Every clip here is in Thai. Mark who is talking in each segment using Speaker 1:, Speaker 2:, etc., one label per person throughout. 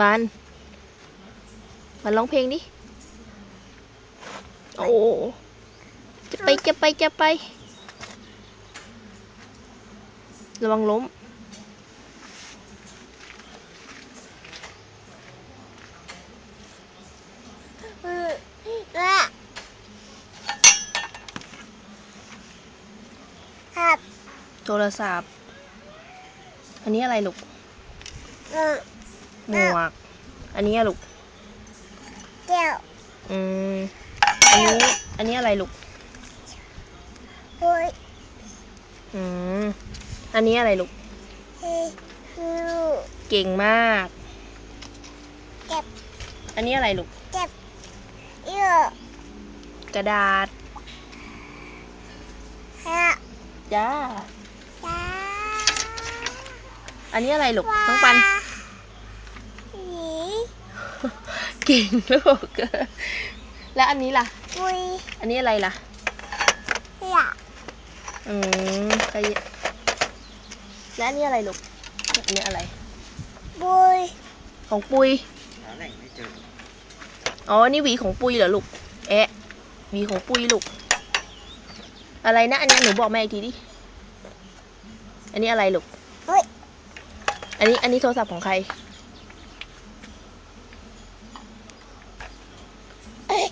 Speaker 1: บันบันร้องเพลงดิ โอ้ จะไปจะไปจะไประวังล้ม
Speaker 2: อืมอะครับ
Speaker 1: โทรศัพท์ อันนี้อะไรลูก หมวก อันนี้อะลูก
Speaker 2: เดี๋ยว
Speaker 1: อืม อันนี้ อันนี้อะไรลูก
Speaker 2: คุย
Speaker 1: อืม อันนี้อะไรลูก
Speaker 2: ให้ลูก
Speaker 1: เก่งมาก
Speaker 2: เก็บ
Speaker 1: อันนี้อะไรลูก
Speaker 2: เก็บเยอะ
Speaker 1: กระดาษ
Speaker 2: ฮะ
Speaker 1: จ้า
Speaker 2: จ้า
Speaker 1: อันนี้อะไรลูกน้องปัน
Speaker 2: หนี
Speaker 1: เก่งลูก แล้วอันนี้ล่ะ
Speaker 2: คุย
Speaker 1: อันนี้อะไรล่ะ
Speaker 2: อยาก
Speaker 1: อืมใครแล้วอันนี้อะไรลูก อันนี้อะไร
Speaker 2: บุย
Speaker 1: ของปุย
Speaker 3: หาแหล่งไม่เจอ
Speaker 1: อ๋อ นี่หวีของปุยเหรอลูกเอ๊ะหวีของปุยลูก อะไรนะ อันนี้หนูบอกแม่อีกทีดิ อันนี้อะไรลูก
Speaker 2: เฮ้ย
Speaker 1: อันนี้ อันนี้โทรศัพท์ของใคร
Speaker 2: เอ้ย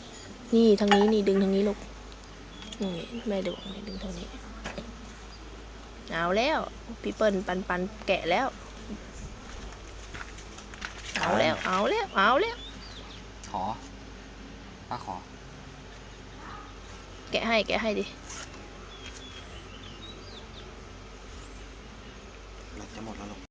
Speaker 1: นี่ทางนี้นี่ดึงทางนี้ลูกนี่แม่ดึงดึงทางนี้ เอาแล้วพี่เปิ้ลปันปันแกะแล้ว เอาแล้วเอาแล้วเอาแล้ว
Speaker 3: ขอป้าขอ
Speaker 1: แกะให้แกะให้ดิ
Speaker 3: เราจะหมดแล้วลูก